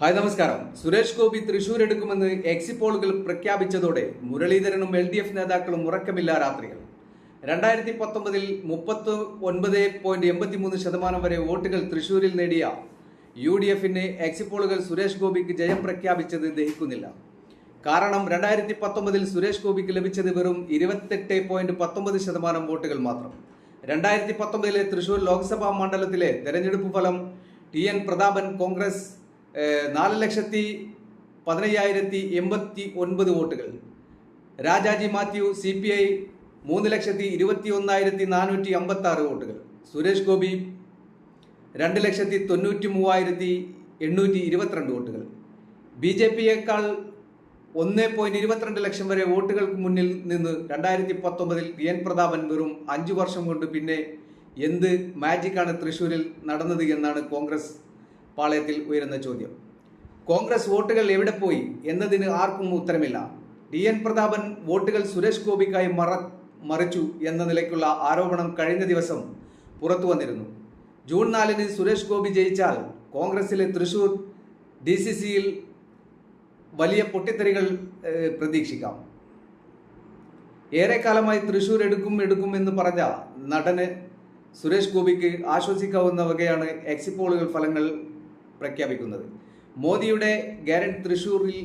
Hi നമസ്കാരം. സുരേഷ് ഗോപി തൃശൂർ എടുക്കുമെന്ന് exit പോളുകൾ പ്രഖ്യാപിച്ചതോടെ മുരളീധരനും എൽ ഡി എഫ് നേതാക്കളും ഉറക്കമില്ല രാത്രികൾ. രണ്ടായിരത്തി പത്തൊമ്പതിൽ മുപ്പത്തി ഒൻപത് പോയിന്റ് എൺപത്തിമൂന്ന് ശതമാനം വരെ വോട്ടുകൾ തൃശൂരിൽ നേടിയ യു ഡി എഫിന് എക്സിറ്റ് പോളുകൾ സുരേഷ് ഗോപിക്ക് ജയം പ്രഖ്യാപിച്ചത് ദഹിക്കുന്നില്ല. കാരണം രണ്ടായിരത്തി പത്തൊമ്പതിൽ സുരേഷ് ഗോപിക്ക് ലഭിച്ചത് വെറും ഇരുപത്തെട്ട് പോയിന്റ് പത്തൊമ്പത് ശതമാനം വോട്ടുകൾ മാത്രം. രണ്ടായിരത്തി പത്തൊമ്പതിലെ തൃശൂർ ലോക്സഭാ മണ്ഡലത്തിലെ തെരഞ്ഞെടുപ്പ് ഫലം ടി എൻ പ്രതാപൻ കോൺഗ്രസ് നാല് ലക്ഷത്തി പതിനയ്യായിരത്തി എൺപത്തി ഒൻപത് വോട്ടുകൾ. Rajaji Mathew C P I മൂന്ന് ലക്ഷത്തി ഇരുപത്തി ഒന്നായിരത്തി നാനൂറ്റി അമ്പത്തി ആറ് വോട്ടുകൾ. സുരേഷ് ഗോപി രണ്ട് ലക്ഷത്തി തൊണ്ണൂറ്റി മൂവായിരത്തി എണ്ണൂറ്റി ഇരുപത്തിരണ്ട് വോട്ടുകൾ. ബി ജെ പിയേക്കാൾ ഒന്ന് പോയിന്റ് ഇരുപത്തിരണ്ട് ലക്ഷം വരെ വോട്ടുകൾക്ക് മുന്നിൽ നിന്ന് രണ്ടായിരത്തി പത്തൊമ്പതിൽ വി എൻ പ്രതാപൻ വെറും അഞ്ചു വർഷം കൊണ്ട് പിന്നെ എന്ത് മാജിക്കാണ് തൃശ്ശൂരിൽ നടന്നത് എന്നാണ് കോൺഗ്രസ് പാളയത്തിൽ ഉയരുന്ന ചോദ്യം. കോൺഗ്രസ് വോട്ടുകൾ എവിടെ പോയി എന്നതിന് ആർക്കും ഉത്തരമില്ല. ഡി എൻ പ്രതാപൻ വോട്ടുകൾ സുരേഷ് ഗോപിക്കായി മറ മറിച്ചു എന്ന നിലയ്ക്കുള്ള ആരോപണം കഴിഞ്ഞ ദിവസം പുറത്തു വന്നിരുന്നു. ജൂൺ നാലിന് സുരേഷ് ഗോപി ജയിച്ചാൽ കോൺഗ്രസിലെ തൃശൂർ ഡി സി സിയിൽ വലിയ പൊട്ടിത്തെറികൾ പ്രതീക്ഷിക്കാം. ഏറെക്കാലമായി തൃശൂർ എടുക്കും എടുക്കും എന്ന് പറഞ്ഞ നടന് സുരേഷ് ഗോപിക്ക് ആശ്വസിക്കാവുന്ന വകയാണ് എക്സിപ്പോളുകൾ ഫലങ്ങൾ പ്രഖ്യാപിക്കുന്നത്. മോദിയുടെ ഗ്യാരണ്ടി തൃശൂരിൽ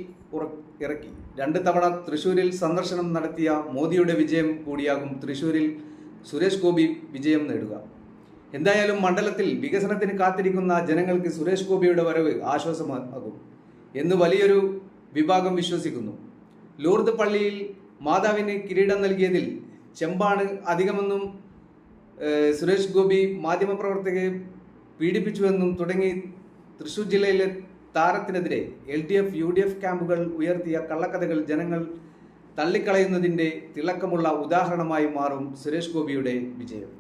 ഇറക്കി. രണ്ട് തവണ തൃശൂരിൽ സന്ദർശനം നടത്തിയ മോദിയുടെ വിജയം കൂടിയാകും തൃശൂരിൽ സുരേഷ് ഗോപി വിജയം നേടുക. എന്തായാലും മണ്ഡലത്തിൽ വികസനത്തിന് കാത്തിരിക്കുന്ന ജനങ്ങൾക്ക് സുരേഷ് ഗോപിയുടെ വരവ് ആശ്വാസമാകും എന്ന് വലിയൊരു വിഭാഗം വിശ്വസിക്കുന്നു. ലൂർദ് പള്ളിയിൽ മാതാവിന് കിരീടം നൽകിയതിൽ ചെമ്പാണ് അധികമെന്നും സുരേഷ് ഗോപി മാധ്യമപ്രവർത്തകരെ പീഡിപ്പിച്ചുവെന്നും തുടങ്ങി തൃശൂർ ജില്ലയിലെ താരത്തിനെതിരെ L D F U D F ക്യാമ്പുകൾ ഉയർത്തിയ കള്ളക്കഥകൾ ജനങ്ങൾ തള്ളിക്കളയുന്നതിന്റെ തിളക്കമുള്ള ഉദാഹരണമായി മാറും സുരേഷ് ഗോപിയുടെ വിജയം.